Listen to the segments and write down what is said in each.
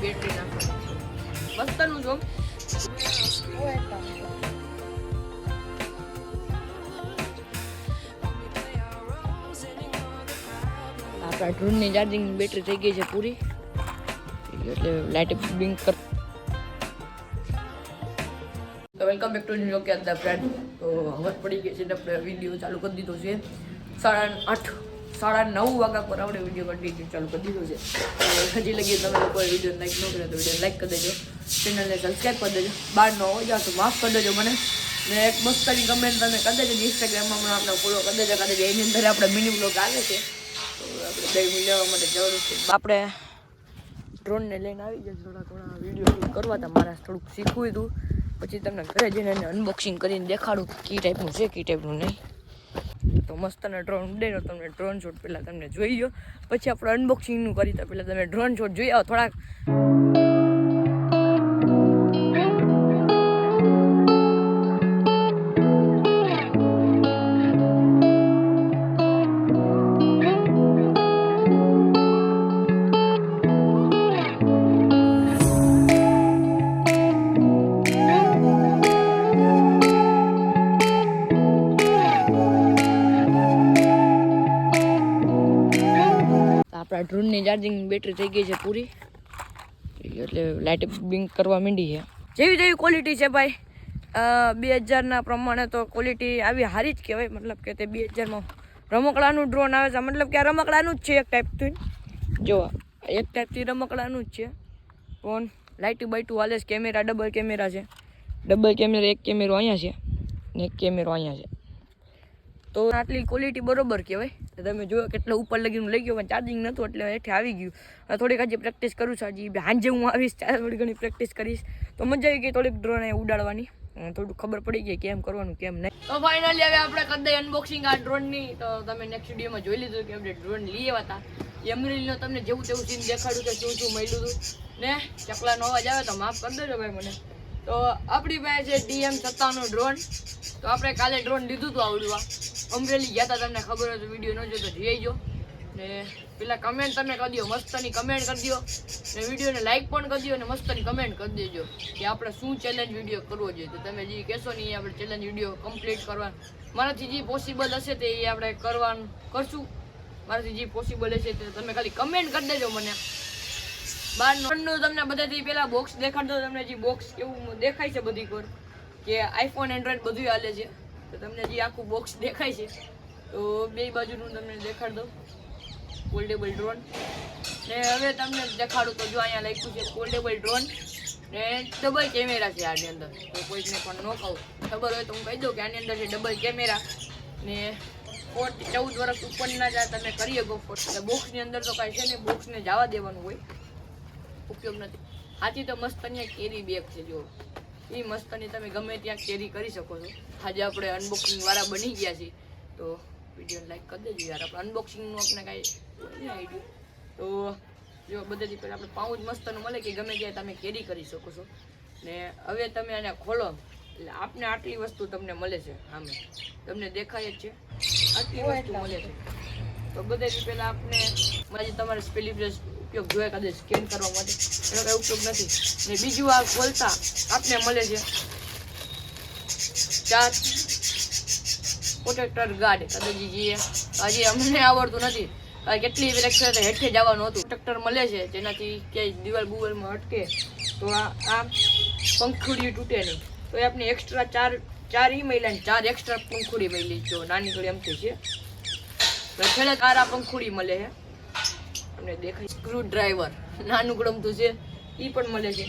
Battery નાખવાની મસ્તનું જો આપણા ડ્રોનની ચાર્જિંગ બેટરી થઈ ગઈ છે પૂરી એટલે લાઇટ બિંક કર તો વેલકમ બેક ટુ ન્યુ અંદર ફ્રેન્ડ તો હવે પડી ગઈ છે આપણે વીડિયો ચાલુ કરી દીધો છે સાડા આઠ સાડા નવ વાગ્યા પર આપણે વીડિયો કન્ટિન્યુ ચાલુ કરી દીધો છે. હજી લગી તમે લોકોએ વીડિયો લાઈક ન કર્યો તો વીડિયો લાઈક કરી દેજો. ચેનલને સબસ્ક્રાઈબ કરી દેજો. બાર ન હોય તો માફ કરી દેજો મને. ને એક મસ્તની કમેન્ટ તમે કરી દેજો ઇન્સ્ટાગ્રામમાં પણ આપણે ફોલો કરી દેજો. કરી એની અંદર આપણે મિની બ્લોગ આવે છે. તો આપણે બે મિલિયન માટે જરૂર છે. આપણે ડ્રોનને લઈને આવી જાય થોડા થોડા વીડિયો કરવા હતા. મારે થોડુંક શીખવું હતું. પછી તમને ઘરે જઈને અનબોક્સિંગ કરીને દેખાડું કી ટાઈપનું છે કઈ ટાઈપનું નહીં. તો મસ્ત ને ડ્રોન ઉડેલો તમને ડ્રોન શોટ પહેલાં તમને જોઈ ગયો પછી આપણે અનબોક્સિંગનું કરી તો પહેલાં તમે ડ્રોન શોટ જોઈ આવો થોડાક. ડ્રોનની ચાર્જિંગ બેટરી થઈ ગઈ છે પૂરી. એટલે લાઇટ બિંગ કરવા માંડી છે. જેવી જેવી ક્વોલિટી છે ભાઈ. બે હજારના પ્રમાણે તો ક્વોલિટી આવી સારી જ કહેવાય. મતલબ કે તે બે હજારમાં રમકડાનું ડ્રોન આવે છે. મતલબ કે આ રમકડાનું જ છે એક ટાઈપથી જો. એક ટાઈપથી રમકડાનું જ છે. ફોન લાઇટ બાઇટું હાલે છે. કેમેરા ડબલ કેમેરા છે. ડબલ કેમેરા એક કેમેરો અહીંયા છે. ને એક કેમેરો અહીંયા છે. તો આટલી ક્વોલિટી બરોબર કહેવાય. તો તમે જોયો કેટલો ઉપર લગીનું લઈ ગયો, પણ ચાર્જિંગ નહોતું, એટલે હેઠે આવી ગયું. થોડીક હજી પ્રેક્ટિસ કરું છું, હજી હાંજે હું આવીશ થોડી ઘણી પ્રેક્ટિસ કરીશ. તો મજા આવી ગઈ થોડીક ડ્રોન ઉડાડવાની. થોડું ખબર પડી ગઈ કેમ કરવાનું, કેમ નહીં. તો ફાઇનલી હવે આપણે કરી અનબોક્સિંગ આ ડ્રોનની તો તમે નેક્સ્ટ વિડીયોમાં જોઈ લીધું કે આપણે ડ્રોન લઈ આવ્યા હતા. એમરીલનો તમને જેવું તેવું સીન દેખાડ્યું કે શું શું મળ્યું હતું. ને, ચકલાનો અવાજ આવે તો માફ કરી દેજો ભાઈ મને. તો આપણી પાસે છે ડીએમ સત્તાનું ડ્રોન તો આપણે કાલે ડ્રોન લીધું હતું આવડું આ. અમરેલી ગયા હતા, તમને ખબર હોય તો વીડિયો ન જોતો, જઈ જો ને પેલા કમેન્ટ તમે કરી દો, મસ્તની કમેન્ટ કરી દો. ને વિડીયોને લાઈક પણ કરી દો અને મસ્તની કમેન્ટ કરી દેજો કે આપણે શું ચેલેન્જ વીડિયો કરવો જોઈએ. તો તમે જે કહેશો ને એ આપણે ચેલેન્જ વીડિયો કમ્પ્લીટ કરવા મારાથી જે પોસિબલ હશે તે એ આપણે કરવાનું, કરશું. મારાથી જે પોસિબલ હશે તે તમે ખાલી કમેન્ટ કરી દેજો મને. બારનું તમને બધાથી પહેલા બોક્સ દેખાડતો તમને જે બોક્સ કેવું દેખાય છે બધી કોર કે આઈફોન એન્ડ્રોઈડ બધું હાલે છે. તો તમને જે આખું બોક્સ દેખાય છે, તો બે બાજુનું તમને દેખાડ દઉં. ફોલ્ડેબલ ડ્રોન ને હવે તમને દેખાડું તો જો અહીંયા લખ્યું છે ફોલ્ડેબલ ડ્રોન ને ડબલ કેમેરા છે આની અંદર. તો કોઈને પણ ન કહું. ખબર હોય તો હું કહી દઉં કે આની અંદર છે ડબલ કેમેરા ને ફોર્ટ ચૌદ વર્ષ ઉપરના જ તમે કરી શકો એટલે બોક્સની અંદર તો કાંઈ છે ને બોક્સને જવા દેવાનું હોય. ઉપયોગ નથી. હાથી તો મસ્ત અહીંયા કેરી બેગ છે જો એ મસ્તની તમે ગમે ત્યાં કેરી કરી શકો છો. આજે આપણે અનબોક્સિંગ વાળા બની ગયા છીએ. તો વીડિયો લાઈક કરી દેજો યાર. આપણે અનબોક્સિંગનું આપણે કાંઈ આઈડિયો તો જો બધેથી પહેલાં આપણે પાઉચ મસ્તનું મળે કે ગમે ત્યાં તમે કેરી કરી શકો છો. ને હવે તમે આને ખોલો. એટલે આપને આટલી વસ્તુ તમને મળે છે આમે તમને દેખાય જ છે. આટલી વસ્તુ મળે છે. તો બધેથી પહેલાં આપને આજે તમારે સ્પેલી બ્રશ ઉપયોગ જોઈએ કદાચ સ્કેન કરવા માટે. એનો કાંઈ ઉપયોગ નથી. ને બીજું આ ખોલતા આપને મળે છે ચાર પ્રોટેક્ટર ગાર્ડ કદાચ જે હજી અમને આવડતું નથી. કેટલી વેરેક્શન હેઠે જવાનું હતું. પ્રોટેક્ટર મળે છે, જેનાથી ક્યાંય દિવાલ બુવાલમાં અટકે, તો આ આ પંખુડી તૂટે નહીં. તો એ આપણે એક્સ્ટ્રા ચાર ચાર ઈ મહિલા ચાર એક્સ્ટ્રા પંખુડી મળી જો નાની ઘડી એમથી છે. છેલ્લે ચાર પંખુડી મળે છે. તમને દેખાય સ્ક્રૂ ડ્રાઈવર નાનું ગળમતું છે એ પણ મળે છે.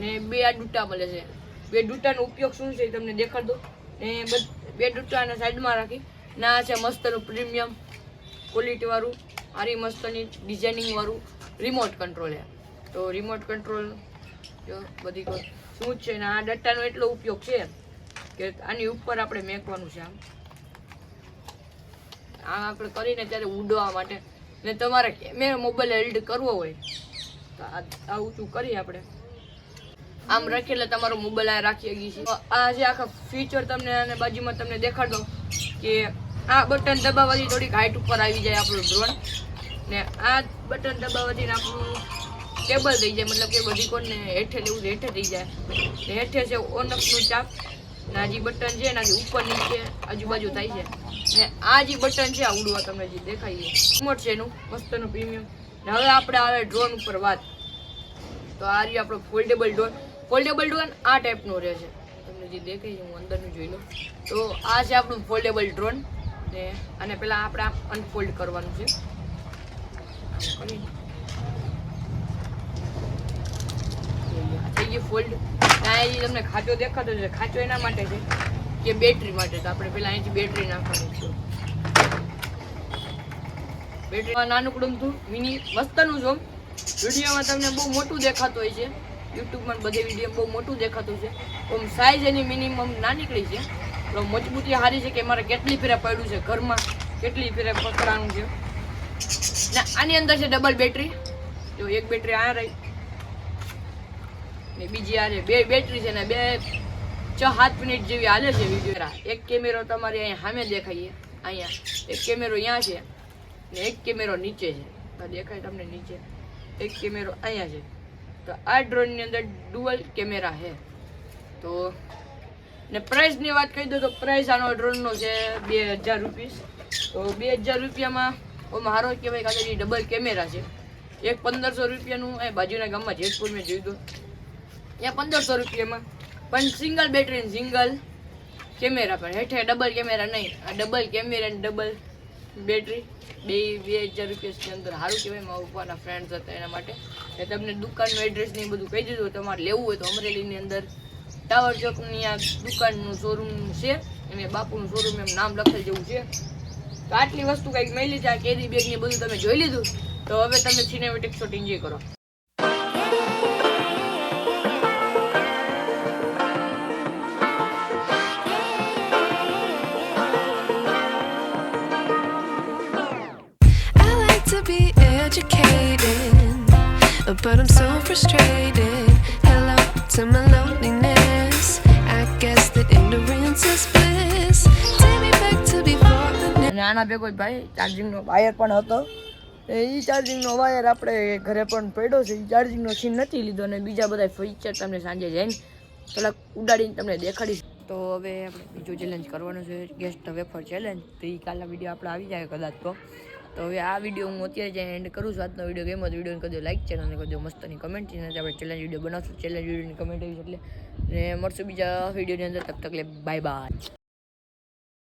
ને બે આ ડૂટા મળે છે. બે ડૂટાનો ઉપયોગ શું છે એ તમને દેખાડ દો ને બે ડૂટાને સાઈડમાં રાખી. ના, છે મસ્તનું પ્રીમિયમ ક્વોલિટી વાળું. આરી મસ્તની ડિઝાઇનિંગ વાળું રિમોટ કંટ્રોલ છે. તો રિમોટ કંટ્રોલ બધી શું છે ને, આ ડટ્ટાનો એટલો ઉપયોગ છે કે આની ઉપર આપણે મેકવાનું છે આમ. આ આપણે કરીને ત્યારે ઉડવા માટે ને તમારે કેમેરા મોબાઈલ હેલ્ડ કરવો હોય, તો આ આ ઊંચું કરીએ આપણે. આમ રાખી એટલે તમારો મોબાઈલ આ રાખી શકીએ છીએ. આ જે આખા ફીચર તમને અને બાજુમાં તમને દેખાડ, કે આ બટન દબાવવાથી થોડીક હાઈટ ઉપર આવી જાય આપણું ડ્રોન ને આ બટન દબાવવાથી આપણું ટેબલ થઈ જાય, મતલબ કે બધી કોને હેઠે લેવું હેઠે થઈ જાય. ને હેઠે છે ઓન ઓફનું ચાપ, ને આ બટન છે એનાથી ઉપર નીચે આજુબાજુ થાય છે. ને આ જે બટન છે, આ ઉડવા તમને જે દેખાય છે. છે એનું, મસ્તનું પ્રીમિયમ ને હવે આપણે આવે ડ્રોન ઉપર વાત. તો આ રહ્યું આપણો ફોલ્ડેબલ ડ્રોન ફોલ્ડેબલ ડ્રોન આ ટાઈપનો રહે છે. તમને જે દેખાય છે, હું અંદરનું જોઈ લઉં. તો આ છે આપણું ફોલ્ડેબલ ડ્રોન ને અને પહેલાં આપણે આમ અનફોલ્ડ કરવાનું છે. થઈ ગયું. ફોલ્ડ ત્યાં તમને ખાંચો દેખાતો છે, ખાંચો એના માટે છે. કે બેટરી માટે તો આપણે પહેલાં અહીંથી બેટરી નાખવાની છે. બેટરીમાં નાનકડું હતું મિની મસ્તનું જો વિડીયોમાં તમને બહુ મોટું દેખાતું હોય છે. યુટ્યુબમાં બધે વીડિયો બહુ મોટું દેખાતું છે. આમ સાઇઝ એની મિનિમમ નાનીકડી છે. પણ મજબૂતી સારી છે કે મારે કેટલી ફેરા પડ્યું છે ઘરમાં? કેટલી ફેરા પકડાનું છે? ને, આની અંદર છે ડબલ બેટરી જો એક બેટરી આ રહી. ને બીજી આ રહી. બે બેટરી છે ને બે છ સાત મિનિટ જેવી હાલે છે વીડિયો એક કેમેરો તમારે અહીંયા સામે દેખાઈએ. અહીંયા. એક કેમેરો અહીંયા છે ને એક કેમેરો નીચે છે. દેખાય તમને નીચે. એક કેમેરો અહીંયા છે. તો આ ડ્રોનની અંદર ડુઅલ કેમેરા છે. તો ને પ્રાઇસની વાત કહી દો તો પ્રાઇસ આનો ડ્રોનનો છે બે હજાર રૂપીસ તો બે હજાર રૂપિયામાં ઓમાં સારો કહેવાય કાલે જે ડબલ કેમેરા છે. એક પંદરસો રૂપિયાનું, એ બાજુના ગામમાં જેતપુર મેં જોયું હતું. ત્યાં પંદરસો રૂપિયામાં. પણ સિંગલ બેટરી સિંગલ કેમેરા પણ હેઠે ડબલ કેમેરા નહીં. આ ડબલ કેમેરા ને ડબલ બેટરી બે બે હજાર રૂપિયાની અંદર સારું કહેવાય. મારા ઉપરના ફ્રેન્ડ્સ હતા એના માટે. એ તમને દુકાનનું એડ્રેસ ને એ બધું કહી દીધું. તમારે લેવું હોય તો અમરેલીની અંદર ટાવર ચોકની આ દુકાનનું શોરૂમ છે. એમ બાપુનું શોરૂમ એમ નામ લખેલ જેવું છે. તો આટલી વસ્તુ કંઈક મળી છે આ કેરી બેગ ને બધું તમે જોઈ લીધું. તો હવે તમે સિનેમેટિક શોટ એન્જોય કરો. Educated, but I'm so frustrated. Hello to my loneliness. I guess that ignorance is bliss. Take me back to before the night. નાના ભેગો ભાઈ ચાર્જિંગનો વાયર પણ હતો એ ચાર્જિંગનો વાયર આપણે ઘરે પણ પડ્યો છે એ ચાર્જિંગનો સીન નથી લીધો અને બીજા બધા ફીચર તમને સાંજે જઈને કલાક ઉડાડીને તમને દેખાડીશ તો હવે આપણે બીજો ચેલેન્જ કરવાનો છે ગેસ્ટ વેફર ચેલેન્જ તો એ કાલના વીડિયો આપણે આવી જાય કદાચ તો તો હવે આ વીડિયો હું અત્યારે જઈને એન્ડ કરું છું, આજનો વીડિયો ગેમ જ વિડીયોને કદો લાઈક અને કદો મસ્તની કમેન્ટ છે. આપણે ચેલેન્જ વીડિયો બનાવશું ચેલેન્જ વિડીયોની કમેન્ટ આવી એટલે, ને મળશું બીજા વિડીયોની અંદર. તક તકલે બાય બાય